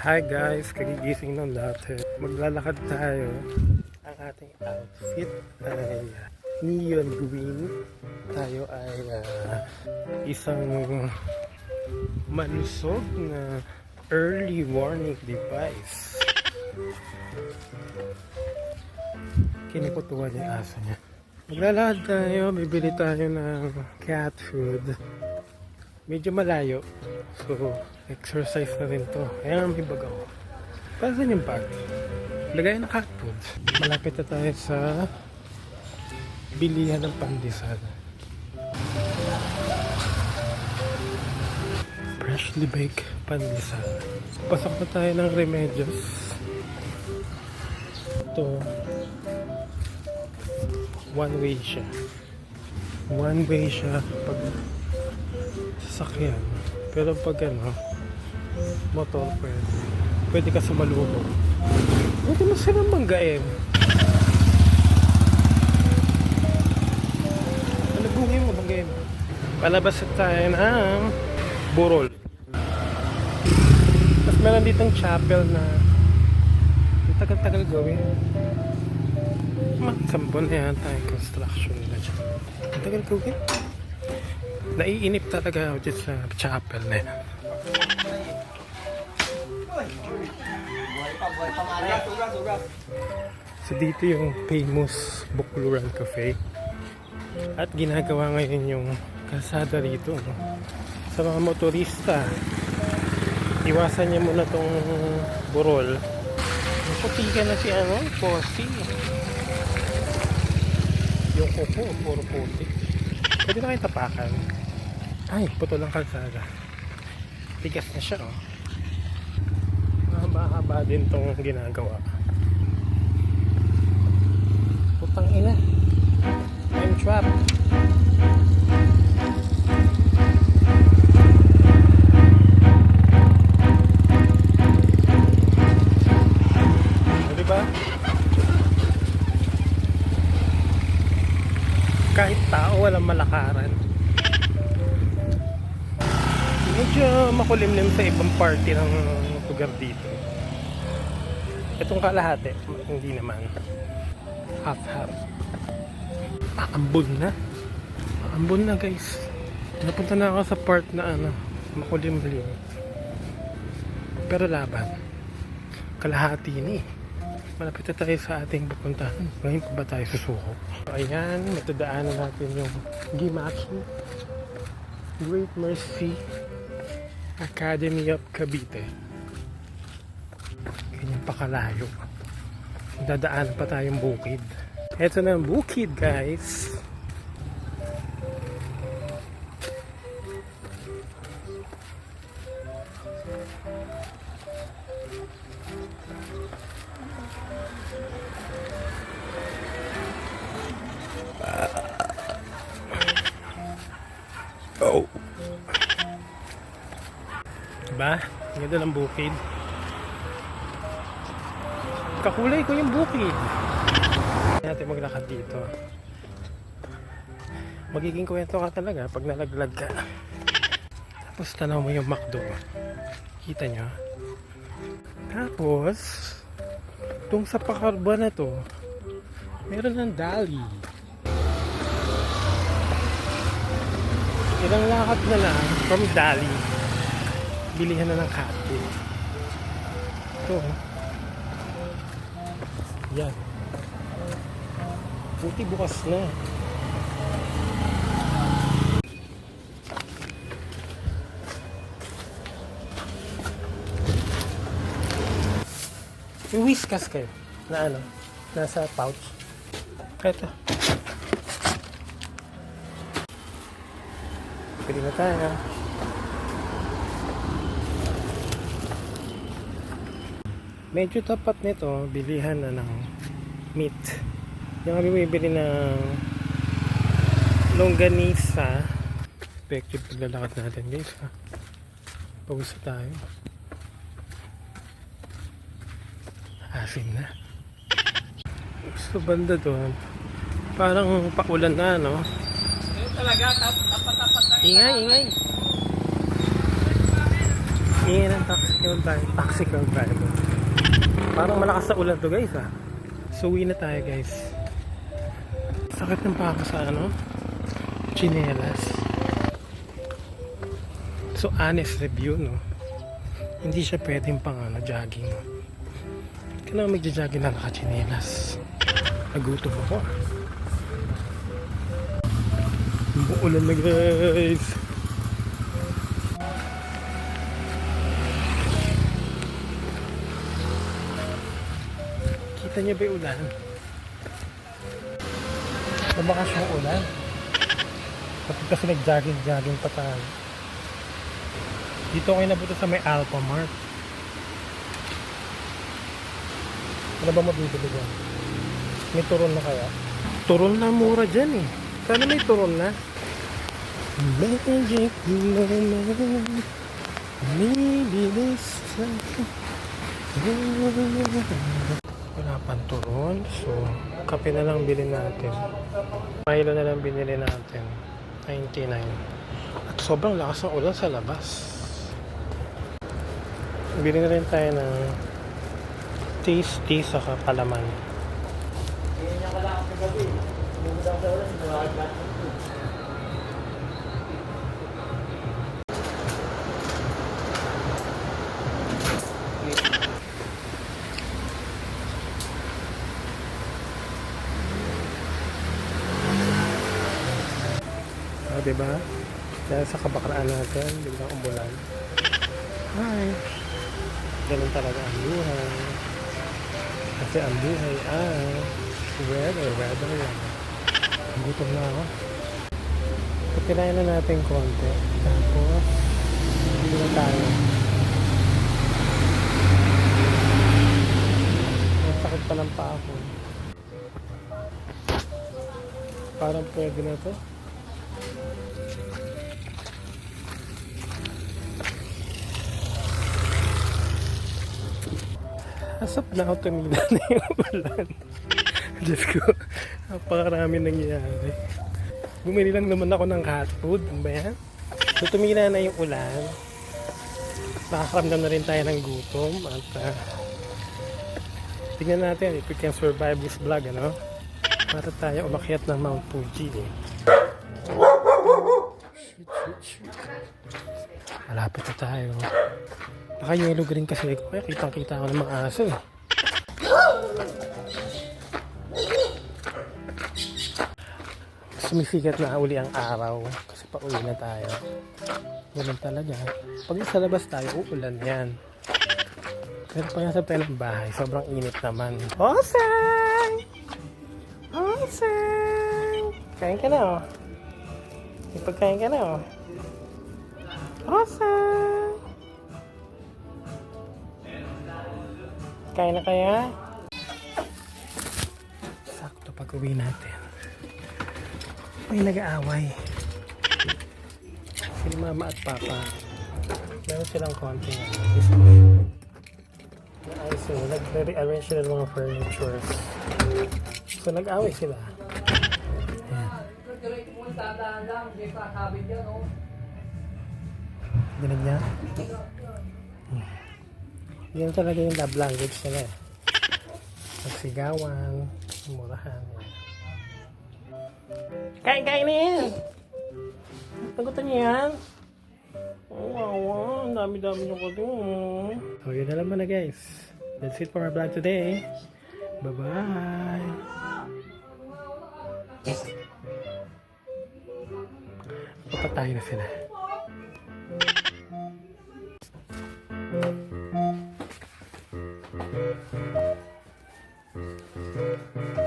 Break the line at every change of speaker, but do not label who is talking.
Hi guys, kagigising ng dati. Maglalakad tayo. Ang ating outfit ay neon green. Tayo ay ah, isang malusog na early warning device. Kiniputuan yung aso niya. Maglalakad tayo, bibili tayo ng cat food. Medyo malayo. So, exercise na rin to. Kaya nga may bag ako. Para saan yung bag? Lagay ng cat food. Malapit na tayo sa bilihan ng pandesal. Freshly baked pandesal. Pasok na tayo ng remedios. Ito. One way siya. One way siya pag sasakyan. Pero pag ano, motor pwede. Pwede ka sumalubog. Pwede mo silang manggain. Ano buhay mo manggain? Palabas na tayo ng Burol. Tapos meron ditong chapel na tagal-tagal gawin. Mga na yan tayo construction nila dyan. Tagal gawin. Naiinip talaga dyan sa chapel na yan. So dito yung famous Bukluran Cafe. At ginagawa ngayon yung kalsada rito. No? Sa mga motorista, iwasan niya muna tong burol. Puti ka na si ano, Posi. Yung kuko, puro puti. Pwede na kayo tapakan. Ay, puto lang kalsada. Tigas na siya, oh. Mahaba-haba din tong ginagawa. Putang ina. I'm trapped. Kahit tao, walang malakaran. Medyo makulimlim sa ibang party ng lugar dito. Itong kalahati, hindi naman. Half-half. Aambon na. Aambon na guys. Napunta na ako sa part na ano, makulimlim. Pero laban. Kalahati ni. Malapit na tayo sa ating pupuntahan. Ngayon pa ba tayo susuko? So, ayan, matadaanan natin yung Gimaki Great Mercy Academy of Cavite. Ganyan pa kalayo. Dadaan pa tayong bukid. Ito na ang bukid, guys. Diba? Ang ganda ng bukid. Kakulay ko yung bukid. Natin maglakad dito. Magiging kwento ka talaga pag nalaglag ka. Tapos tanaw mo yung McDo. Kita nyo? Tapos, itong sa pakarba na to, meron ng dali. Ilang lakad na lang from Dali. Bilihan na ng food. Ito. oh. Yan. Buti bukas na. Yung whiskas kayo na ano, nasa pouch. Ito. Pwede na tayo. Medyo tapat nito, bilihan na ng meat. Yung kami bibili ng longganisa. Effective paglalakad natin guys ha. Pag-usa tayo. Asim na. Gusto banda doon. Parang paulan na no.
Talaga, tapat-tapat tayo.
Ingay, ingay. Ingay ng taxi driver. Taxi driver. Parang malakas sa ulan to guys ah. So uwi na tayo guys. Sakit ng pako sa ano? Chinelas. So honest review no. Hindi siya pwedeng pang ano, jogging. Kailangan magja-jogging na nakachinelas. Nagutom ako. Umuulan na guys. Kita niyo ba yung ulan? Lumakas yung ulan. Kapag kasi nag-jogging-jogging pa tayo. Dito ako nabuto sa may Alpha Mart. Ano ba mabibili dyan? May turon na kaya? Turon na mura dyan eh. Sana may turon na. Magic moment. Maybe this time. Pang turon. So, kape na lang bilhin natin. Milo na lang binili natin. 99. At sobrang lakas ng ulan sa labas. Bili na rin tayo ng tasty sa palaman. Ah, diba? Dahil sa kabakraan natin, biglang umulan. Hi! Ganun talaga ang buhay. Kasi ang buhay ay weather, weather lang. Gutom na ako. Pagkinain na natin konti. Tapos, hindi na tayo. Ang sakit pa ng paa ko. Parang pwede na to. Asap na ako tumila na yung ulan. Diyos ko, napakarami nangyayari. Bumili lang naman ako ng cat food. Ano ba yan? So tumila na yung ulan. Nakakaramdam na rin tayo ng gutom. At uh, tingnan natin if we can survive this vlog. Ano? Para tayo umakyat ng Mount Fuji. Eh. Malapit na tayo. Naka-yellow green kasi ako. Kaya kitang-kita ako ng mga aso eh. Sumisikat na uli ang araw kasi pauwi na tayo. Ganun talaga. Pag sa labas tayo, uulan yan. Pero pag nasa tayo ng bahay, sobrang init naman. Osang! Osang! Kain ka na oh. May pagkain ka na oh. Osang! Kain na kaya? Sakto pag uwi natin. May nag-aaway. Si mama at papa. Meron silang dispute. Naayos sila. Nag-rearrange sila ng mga furnitures. So nag-away sila. Dinig niya? Hmm. Yan talaga yung love language nila eh. Magsigawan, murahan. Kain, kain na yan! Nagutan niyo yan? Oh, wow, ang dami-dami nyo ko doon. So, yun na lang muna guys. That's it for our vlog today. Bye-bye! Papatay na sila. Thank you.